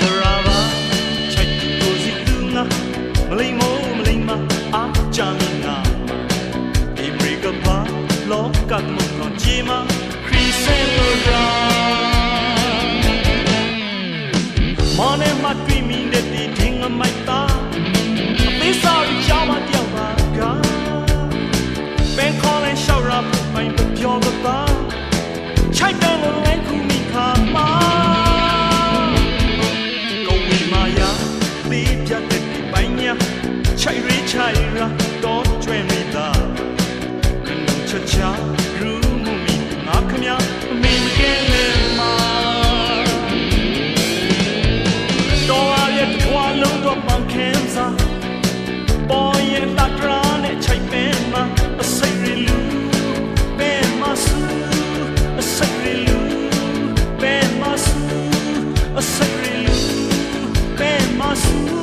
စရာပါချိုက်ကိုစီသူငါမလိမ္မောမလိမ္မာအာချာမီနာဒီဘရိကပါလောကတ်မွန်ရောဂျီမာခရီစဲလိုဒရာမော်နေမတ်ပြီးမီတဲ့ဒီဒင်းငမိုက် လေးပြတ်တဲ့ပိုင်ညာချိုင်ရီချိုင်ရာတော့ကျွဲမိတာခဏချာချာရူးမှုမိငါခမညာအမေမကဲလဲမှာတော့ရတဲ့ခွာလုံးတော့ပန်ခင်းစား nosso